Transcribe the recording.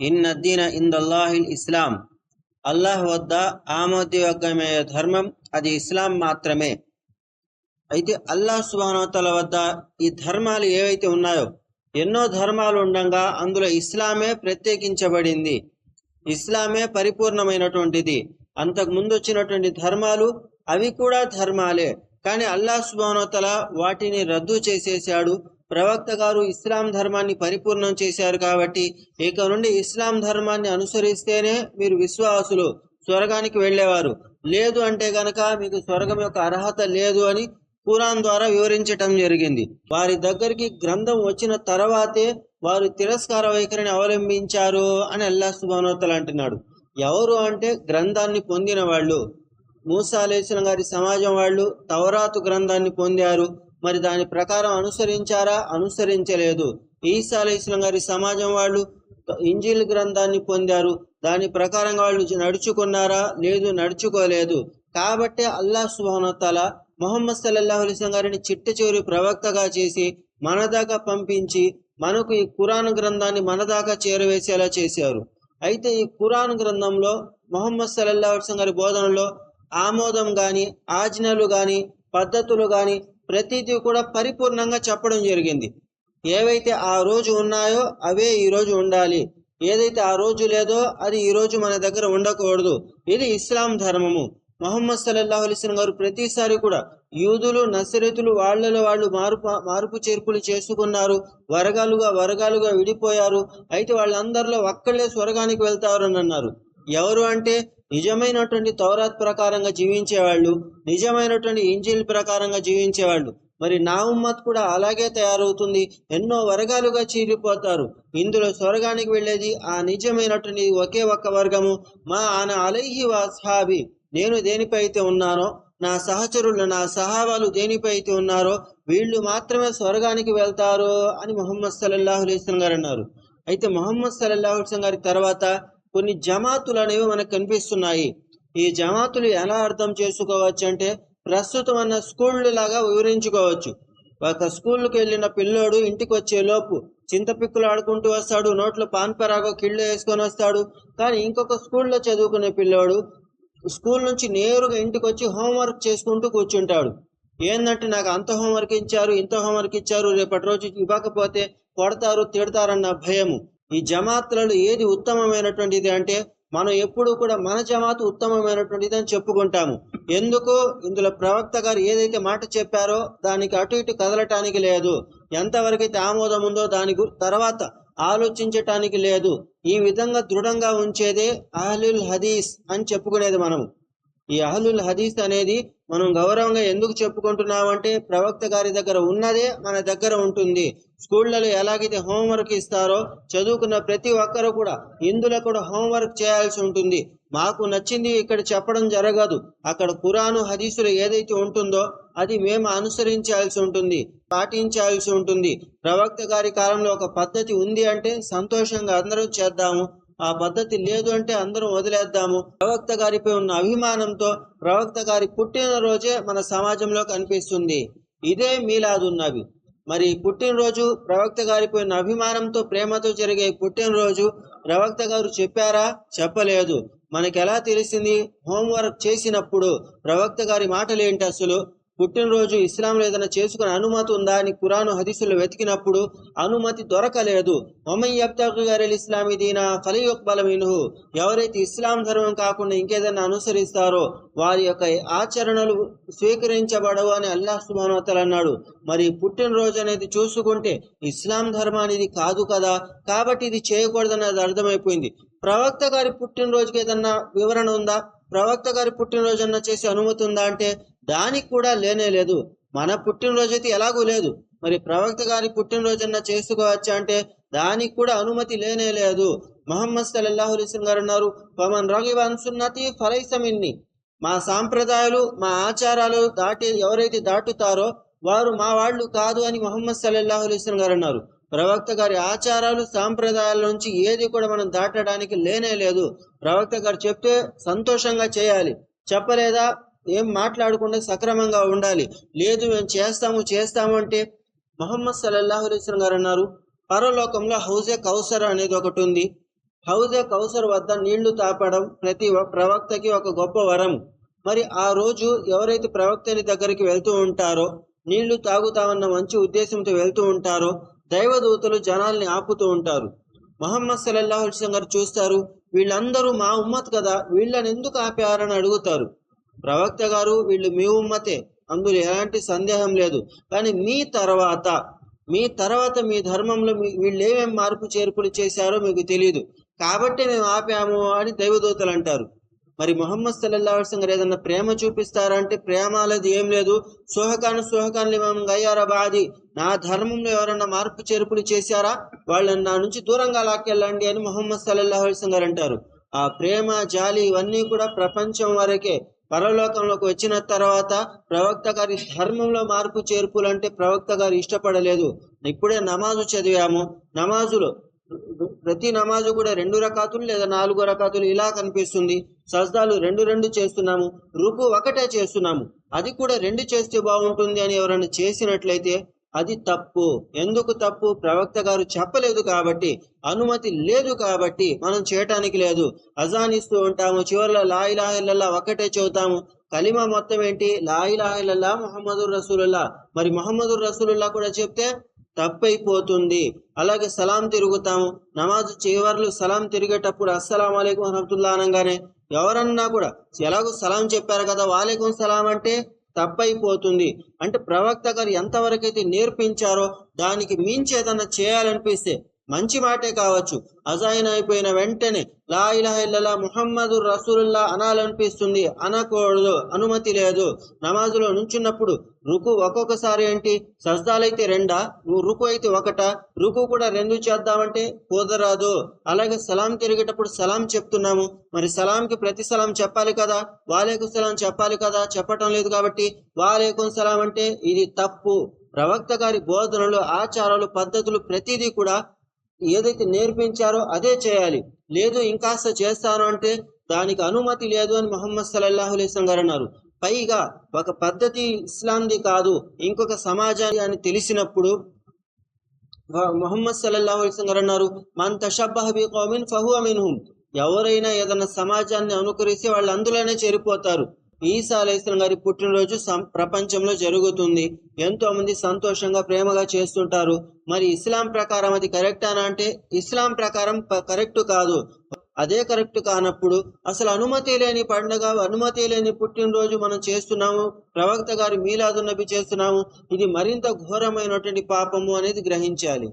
ఇన్నద్దీన ఇందల్లాహిల్ ఇస్లాం. అల్లాహ్ వద్ద ఆమోదయోగ్యమైన ధర్మం అది ఇస్లాం మాత్రమే. అయితే అల్లాహ్ సుబానోతల వద్ద ఈ ధర్మాలు ఏవైతే ఉన్నాయో ఎన్నో ధర్మాలు ఉండగా అందులో ఇస్లామే ప్రత్యేకించబడింది. ఇస్లామే పరిపూర్ణమైనటువంటిది. అంతకు ముందు వచ్చినటువంటి ధర్మాలు అవి కూడా ధర్మాలే. కానీ అల్లాహ్ సుబానోతల వాటిని రద్దు చేసేసాడు. ప్రవక్త గారు ఇస్లాం ధర్మాన్ని పరిపూర్ణం చేశారు కాబట్టి ఇక నుండి ఇస్లాం ధర్మాన్ని అనుసరిస్తేనే మీరు విశ్వాసులు స్వర్గానికి వెళ్ళేవారు. లేదు అంటే గనక మీకు స్వర్గం యొక్క అర్హత లేదు అని ఖురాన్ ద్వారా వివరించటం జరిగింది. వారి దగ్గరికి గ్రంథం వచ్చిన తర్వాతే వారు తిరస్కార వైఖరిని అవలంబించారు అని అల్లా సుబానోత్తలు అంటున్నాడు. ఎవరు అంటే గ్రంథాన్ని పొందిన వాళ్ళు మూసా అలేస్లం గారి సమాజం వాళ్ళు తవరాతు గ్రంథాన్ని పొందారు. మరి దాని ప్రకారం అనుసరించారా? అనుసరించలేదు. ఈసా అలేస్లం గారి సమాజం వాళ్ళు ఇంజిల్ గ్రంథాన్ని పొందారు. దాని ప్రకారంగా వాళ్ళు నడుచుకున్నారా? లేదు నడుచుకోలేదు. కాబట్టి అల్లాహ్ సుభానతల మొహమ్మద్ సల్లల్లాహు అలైస్లం గారిని చిట్ట చివరి ప్రవక్తగా చేసి మన దాకా పంపించి మనకు ఈ కురాన్ గ్రంథాన్ని మన దాకా చేరవేసేలా చేశారు. అయితే ఈ కురాన్ గ్రంథంలో మొహమ్మద్ సల్లల్లాహు అలైస్లం గారి బోధనలో ఆమోదం గాని ఆజ్ఞలు గాని పద్ధతులు గాని ప్రతిదీ కూడా పరిపూర్ణంగా చెప్పడం జరిగింది. ఏవైతే ఆ రోజు ఉన్నాయో అవే ఈ రోజు ఉండాలి. ఏదైతే ఆ రోజు లేదో అది ఈ రోజు మన దగ్గర ఉండకూడదు. ఇది ఇస్లాం ధర్మము. మహమ్మద్ సల్లల్లాహు అలిస్లం గారు ప్రతిసారి కూడా యూదులు నసరతులు వాళ్ళలో వాళ్ళు మార్పు మార్పు చేర్పులు చేసుకున్నారు. వర్గాలుగా వర్గాలుగా విడిపోయారు. అయితే వాళ్ళందరిలో ఒక్కళ్ళే స్వర్గానికి వెళ్తారు అని అన్నారు. ఎవరు అంటే నిజమైనటువంటి తౌరాత్ ప్రకారంగా జీవించేవాళ్ళు నిజమైనటువంటి ఇంజిల్ ప్రకారంగా జీవించేవాళ్ళు. మరి నా ఉమ్మత్ కూడా అలాగే తయారవుతుంది. ఎన్నో వర్గాలుగా చీలిపోతారు. ఇందులో స్వర్గానికి వెళ్ళేది ఆ నిజమైనటువంటి ఒకే ఒక్క వర్గము. మా ఆన అలైహి వాసాబి నేను దేనిపై అయితే ఉన్నానో నా సహచరులు నా సహాబాలు దేనిపై అయితే ఉన్నారో వీళ్ళు మాత్రమే స్వర్గానికి వెళ్తారు అని మొహమ్మద్ సల్లల్లాహు గారు అన్నారు. అయితే మొహమ్మద్ సల్లల్లాహు గారి తర్వాత కొన్ని జమాతులు అనేవి మనకు కనిపిస్తున్నాయి. ఈ జమాతులు ఎలా అర్థం చేసుకోవచ్చు అంటే ప్రస్తుతం అన్న స్కూళ్ళు లాగా వివరించుకోవచ్చు. ఒక స్కూల్కి వెళ్ళిన పిల్లోడు ఇంటికి వచ్చే లోపు చింతపిక్కులు ఆడుకుంటూ వస్తాడు నోట్లో పాన్ పరాగో కిళ్ళు వేసుకొని వస్తాడు. కానీ ఇంకొక స్కూల్లో చదువుకునే పిల్లోడు స్కూల్ నుంచి నేరుగా ఇంటికి వచ్చి హోంవర్క్ చేసుకుంటూ కూర్చుంటాడు. ఏంటంటే నాకు అంత హోంవర్క్ ఇచ్చారు ఇంత హోంవర్క్ ఇచ్చారు రేపటి రోజు ఇవ్వకపోతే కొడతారు తిడతారన్న భయము. ఈ జమాత్లలో ఏది ఉత్తమమైనటువంటిది అంటే మనం ఎప్పుడు కూడా మన జమాత్ ఉత్తమమైనటువంటిది అని చెప్పుకుంటాము. ఎందుకు? ఇందులో ప్రవక్త గారు ఏదైతే మాట చెప్పారో దానికి అటు ఇటు కదలటానికి లేదు. ఎంతవరకైతే ఆమోదం ఉందో దాని తర్వాత ఆలోచించటానికి లేదు. ఈ విధంగా దృఢంగా ఉంచేదే అహ్లుల్ హదీస్ అని చెప్పుకునేది మనము. ఈ అహ్లుల్ హదీస్ అనేది మనం గౌరవంగా ఎందుకు చెప్పుకుంటున్నామంటే ప్రవక్త గారి దగ్గర ఉన్నదే మన దగ్గర ఉంటుంది. స్కూళ్ళలో ఎలాగైతే హోంవర్క్ ఇస్తారో చదువుకున్న ప్రతి ఒక్కరు కూడా ఇందులో కూడా హోంవర్క్ చేయాల్సి ఉంటుంది. మాకు నచ్చింది ఇక్కడ చెప్పడం జరగదు. అక్కడ కురాను హదీసులు ఏదైతే ఉంటుందో అది మేము అనుసరించాల్సి ఉంటుంది పాటించాల్సి ఉంటుంది. ప్రవక్త గారి కాలంలో ఒక పద్ధతి ఉంది అంటే సంతోషంగా అందరూ చేద్దాము. ఆ పద్ధతి లేదు అంటే అందరం వదిలేద్దాము. ప్రవక్త గారిపై ఉన్న అభిమానంతో ప్రవక్త గారి పుట్టినరోజే మన సమాజంలో కనిపిస్తుంది. ఇదే మీలాదున్నవి. మరి పుట్టినరోజు ప్రవక్త గారి పోయిన అభిమానంతో ప్రేమతో జరిగే పుట్టినరోజు ప్రవక్త గారు చెప్పారా? చెప్పలేదు. మనకి ఎలా తెలిసింది? హోంవర్క్ చేసినప్పుడు ప్రవక్త గారి మాటలు ఏంటి అసలు? పుట్టినరోజు ఇస్లాంలో ఏదైనా చేసుకునే అనుమతి ఉందా అని కురాను హదీసులు వెతికినప్పుడు అనుమతి దొరకలేదు. మొమన్ యబ్తకు దీనా ఫలియొక్బల మిన్హు. ఎవరైతే ఇస్లాం ధర్మం కాకుండా ఇంకేదైనా అనుసరిస్తారో వారి యొక్క ఆచరణలు స్వీకరించబడవు అని అల్లాహ్ సుబానోతలు అన్నాడు. మరి పుట్టినరోజు అనేది చూసుకుంటే ఇస్లాం ధర్మం అనేది కాదు కదా? కాబట్టి ఇది చేయకూడదన్నది అర్థమైపోయింది. ప్రవక్త గారి పుట్టినరోజుకి ఏదన్నా వివరణ ఉందా? ప్రవక్త గారి పుట్టినరోజు అన్న చేసే అనుమతి ఉందా అంటే దానికి కూడా లేనే లేదు. మన పుట్టినరోజు అయితే ఎలాగూ లేదు. మరి ప్రవక్త గారి పుట్టినరోజు అన్న చేసుకోవచ్చా అంటే దానికి కూడా అనుమతి లేనే లేదు. మహమ్మద్ సల్లల్లాహు అలైస్లం గారు అన్నారు పమన్ రగివన్ సున్నతి ఫలైసమిన్ని మా సాంప్రదాయాలు మా ఆచారాలు దాటి ఎవరైతే దాటుతారో వారు మా వాళ్ళు కాదు అని మొహమ్మద్ సల్లల్లాహు అలైస్లం గారు అన్నారు. ప్రవక్త గారి ఆచారాలు సాంప్రదాయాల నుంచి ఏది కూడా మనం దాటడానికి లేనే లేదు. ప్రవక్త గారు చెప్తే సంతోషంగా చేయాలి. చెప్పలేదా? ఏం మాట్లాడకుండా సక్రమంగా ఉండాలి. లేదు మేము చేస్తాము చేస్తాము అంటే మొహమ్మద్ సల్లల్లాహు అలైస్లం గారు అన్నారు పరలోకంలో హౌజే కౌసర్ అనేది ఒకటి ఉంది. హౌజే కౌసర్ వద్ద నీళ్ళు తాపడం ప్రతి ప్రవక్తకి ఒక గొప్ప వరం. మరి ఆ రోజు ఎవరైతే ప్రవక్తని దగ్గరికి వెళ్తూ ఉంటారో నీళ్ళు తాగుతామన్న మంచి ఉద్దేశంతో వెళ్తూ ఉంటారో దైవదూతలు జనాల్ని ఆపుతూ ఉంటారు. మొహమ్మద్ సల్లల్లాహు అలైహి గారు చూస్తారు వీళ్ళందరూ మా ఉమ్మత్ కదా వీళ్ళని ఎందుకు ఆపారని అడుగుతారు. ప్రవక్త గారు వీళ్ళు మీ ఉమ్మతే. అందులో ఎలాంటి సందేహం లేదు. కానీ మీ తర్వాత మీ తర్వాత మీ ధర్మంలో మీ వీళ్ళు ఏమేమి మార్పు చేర్పులు చేశారో మీకు తెలియదు కాబట్టి మేము ఆపాము అని దైవదూతలు అంటారు. మరి మొహమ్మద్ సల్లల్లాహు అలైహి గారు ఏదన్నా ప్రేమ చూపిస్తారంటే ప్రేమ అనేది ఏం లేదు. సోహకాను సోహకాను లిమం గయ్యారా బాది. నా ధర్మంలో ఎవరన్నా మార్పు చేర్పులు చేశారా? వాళ్ళని నా నుంచి దూరంగా లాక్కెళ్ళండి అని మొహమ్మద్ సల్లల్లాహు గారు అంటారు. ఆ ప్రేమ జాలి ఇవన్నీ కూడా ప్రపంచం వరకే పరలోకంలోకి వచ్చిన తర్వాత ప్రవక్త గారి ధర్మంలో మార్పు చేర్పులు అంటే ప్రవక్త గారు ఇష్టపడలేదు. ఇప్పుడే నమాజు చదివాము. నమాజులో ప్రతి నమాజు కూడా రెండు రకాతులు లేదా నాలుగు రకాతులు ఇలా కనిపిస్తుంది. సజ్దాలు రెండు రెండు చేస్తున్నాము. రుకు ఒకటే చేస్తున్నాము. అది కూడా రెండు చేస్తే బాగుంటుంది అని ఎవరైనా చేసినట్లయితే అది తప్పు. ఎందుకు తప్పు? ప్రవక్త గారు చెప్పలేదు కాబట్టి అనుమతి లేదు కాబట్టి మనం చేయటానికి లేదు. అజాన్ ఇస్తూ ఉంటాము చివరిలో లా ఒక్కటే చెబుతాము. కలిమా మొత్తం ఏంటి? లా మొహమ్మదుర్ రసూలుల్లా. మరి మొహమ్మదుర్ రసూలుల్లా కూడా చెప్తే తప్పైపోతుంది. అలాగే సలాం తిరుగుతాము. నమాజ్ చివర్లు సలాం తిరిగేటప్పుడు అస్సలం అలైకుం వరహతుల్లా అనగానే ఎవరన్నా కూడా ఎలాగో సలాం చెప్పారు కదా వాలేకుం సలాం అంటే తప్పైపోతుంది. అంటే ప్రవక్త గారు ఎంతవరకైతే నేర్పించారో దానికి మించి ఏదైనా చేయాలనిపిస్తే మంచి మాటే కావచ్చు. అజాయిన్ అయిపోయిన వెంటనే లా ఇలాహ ముహమ్మదు రసూలుల్లా అనాలనిపిస్తుంది. అనకూడదు అనుమతి లేదు. నమాజులో నుంచున్నప్పుడు రుకు ఒక్కొక్కసారి ఏంటి? సజ్దాలైతే రెండా? నువ్వు రుకు అయితే ఒకట? రుకు కూడా రెండు చేద్దామంటే కుదరదు. అలాగే సలాం తిరిగేటప్పుడు సలాం చెప్తున్నాము. మరి సలాంకి ప్రతి సలాం చెప్పాలి కదా? వాలేకు సలాం చెప్పాలి కదా? చెప్పటం లేదు కాబట్టి వాలేకుం సలాం అంటే ఇది తప్పు. ప్రవక్త గారి బోధనలు ఆచారాలు పద్ధతులు ప్రతిదీ కూడా ఏదైతే నేర్పించారో అదే చేయాలి. లేదు ఇంకాస్త చేస్తాను అంటే దానికి అనుమతి లేదు అని మొహమ్మద్ సల్లల్లాహు అలైహి గారు అన్నారు. పైగా ఒక పద్ధతి ఇస్లాంది కాదు ఇంకొక సమాజాన్ని అని తెలిసినప్పుడు మొహమ్మద్ సల్లల్లాహు అలైహి గారు అన్నారు మన్ తషబ్బహ బి కౌమిన్ ఫహువ మిన్హుమ్ ఎవరైనా ఏదైనా సమాజాన్ని అనుకరిస్తే వాళ్ళు అందులోనే చేరిపోతారు. ఈసా అలైస్లం గారి పుట్టినరోజు సం- ప్రపంచంలో జరుగుతుంది. ఎంతో మంది సంతోషంగా ప్రేమగా చేస్తుంటారు. మరి ఇస్లాం ప్రకారం అది కరెక్టా అంటే ఇస్లాం ప్రకారం కరెక్ట్ కాదు. అదే కరెక్ట్ కానప్పుడు అసలు అనుమతి లేని పండుగ అనుమతి లేని పుట్టినరోజు మనం చేస్తున్నాము. ప్రవక్త గారి మీలాదున్నవి చేస్తున్నాము. ఇది మరింత ఘోరమైనటువంటి పాపము అనేది గ్రహించాలి.